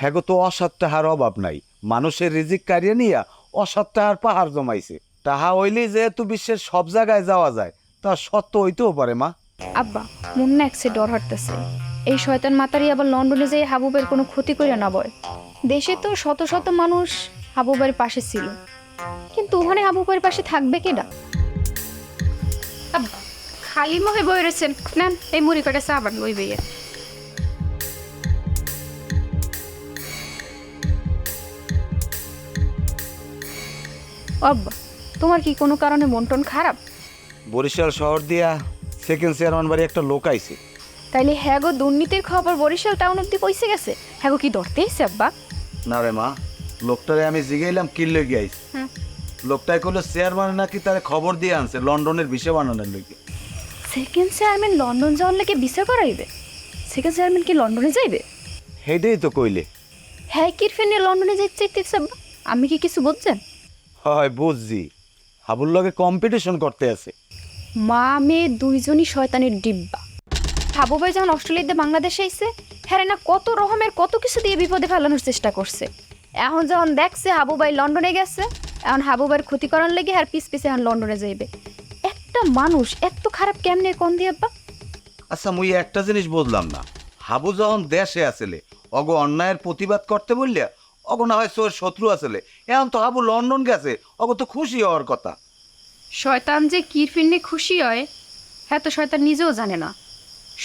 হ্যাগো তো অসৎ টাহার অভাব নাই। মানুষের রিজিক কারিয়ে নিয়া অসৎ টাহার পাহাড় জমাইছে। তাহা হইলেই যেহেতু বিশ্বের সব জায়গায় যাওয়া যায়, তা সত্য হইতেও পারে, মা। আব্বা মন না একসে ডর হাঁটতেছে। এই শয়তান মাতারি আবার লন্ডনে যেয়ে হাবুবের কোনো ক্ষতি করে না বয়। দেশে তো শত শত মানুষ হাবুবের পাশে ছিল। কিন্তু ওখানে হাবুবের পাশে থাকবে কেডা? খালি মহে বই রয়েছেন নেন, এই মুড়ি কটা চা বান বই বইয়ে। আব্বা তোমার কি কোনো কারণে মন টন খারাপ? বরিশাল শহর দিয়া সেকেন্ড চেয়ারম্যান বাড়ি একটা লোক আইছে। তাইলে হ্যাগো দুর্নীতির খবর বরিশাল টাউন অব্দি পৌঁছে গেছে। হ্যাগো কি ধরতে এসে আব্বা? না রে মা লোকটারে আমি জিগাইলাম কিনলে আইছে। হুম। লোকটাই করল চেয়ারম্যান নাকি তারে খবর দিয়ে আনছে লন্ডনের বিষয় বানানোর লইগে। সেকেন্ড চেয়ারম্যান লন্ডন যাওয়ার লেগে বিচার করাইবে? সেকেন্ড চেয়ারম্যান কি লন্ডনে যাইবে? হেইটাই তো কইলে। হ্যাঁ কির ফেনে লন্ডনে যাইতে আব্বা? আমি কি কিছু বুঝছেন? হয় বুঝছি। হাবুর লগে কম্পিটিশন করতে আছে। মা মেয়ে দুইজনই শয়তানের ডিব্বা। হাবু ভাই যখন অস্ট্রেলিয়াতে বাংলাদেশে আইছে হ্যাঁ না কত রকমের কত কিছু দিয়ে বিপদে ফেলানোর চেষ্টা করছে। এখন যখন দেখছে হাবু ভাই লন্ডনে গেছে এখন হাবু ভাইয়ের ক্ষতি করার লেগে আর পিস পিছে এখন লন্ডনে যাইবে। একটা মানুষ এত খারাপ কেমনে কোন দিয়ে আব্বা? আচ্ছা মুই একটা জিনিস বুঝলাম না। হাবু যখন দেশে আসলে অগ অন্যায়ের প্রতিবাদ করতে বললে অগ না হয় তোর শত্রু আসলে। এখন তো হাবু লন্ডন গেছে অগ তো খুশি হওয়ার কথা। শয়তান যে কির ফিরনে খুশি হয় হ্যাঁ তো শয়তান নিজেও জানে না।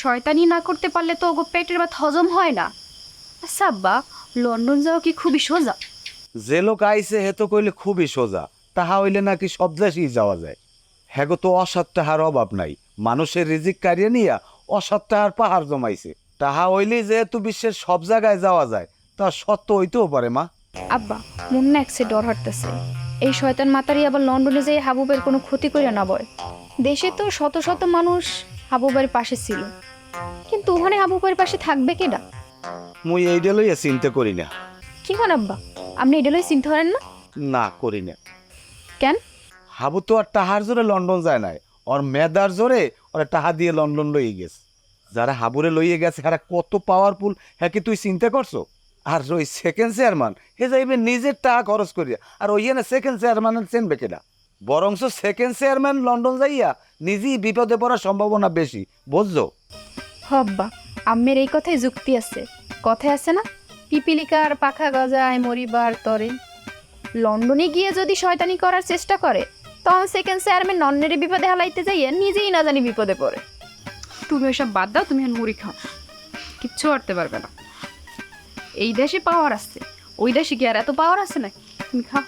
শয়তানি না করতে পারলে তো ওগো পেটের ভাত হজম হয় না। আচ্ছা আব্বা লন্ডন যাওয়া কি খুবই সোজা? যে লোক আইছে হে তো কইলে খুবই সোজা তাহা হইলে নাকি সব দেশেই যাওয়া যায়। হ্যাগো তো অসৎ টাহার অভাব নাই। মানুষের রিজিক কারিয়ে নিয়া অসৎ টাহার পাহাড় জমাইছে। তাহা হইলেই যেহেতু বিশ্বের সব জায়গায় যাওয়া যায় তা সত্য হইতেও পারে মা। আব্বা মন না একসে ডর হাঁটতেছে। এই শয়তান মাতারি আবার লন্ডনে যেয়ে হাবুবের কোনো ক্ষতি করে না বয়। দেশে তো শত শত মানুষ হাবুবের পাশে ছিল। কিন্তু ওখানে হাবুবের পাশে থাকবে কেডা? মুই এইটা লইয়া চিন্তা করি না। কি হন আব্বা আপনি এটা লই চিনতে পারেন না? না করি না। কেন? হাবু তো আর টাহার জোরে লন্ডন যায় নাই। ওর মেদার জোরে ওরা টাহা দিয়ে লন্ডন লইয়ে গেছে। যারা হাবুরে লইয়ে গেছে হারা কত পাওয়ারফুল হ্যাঁ কি তুই চিন্তা করছ? আর ওই সেকেন্ড চেয়ারম্যান হে যাইবে নিজের টাকা খরচ করিয়া আর ওই না সেকেন্ড চেয়ারম্যান চেনবে কেডা? বরংস সেকেন্ড চেয়ারম্যান লন্ডন যাইয়া নিজেই বিপদে পড়ার সম্ভাবনা বেশি বুঝছ? হব্বা আম্মের এই কথায় যুক্তি আছে। কথায় আছে না? পিপিলিকার পাখা গজায় মরিবার তরে। লন্ডনে গিয়ে যদি শয়তানি করার চেষ্টা করে তখন সেকেন্ড চেয়ারম্যান নন্নের বিপদে হালাইতে যাইয়ে নিজেই না জানি বিপদে পড়ে। তুমি ওইসব বাদ দাও তুমি মুড়ি খাও। কিচ্ছু করতে পারবে না। এই দেশে পাওয়ার আছে ওই দেশে কি আর এত পাওয়ার আছে নাকি? তুমি খাও।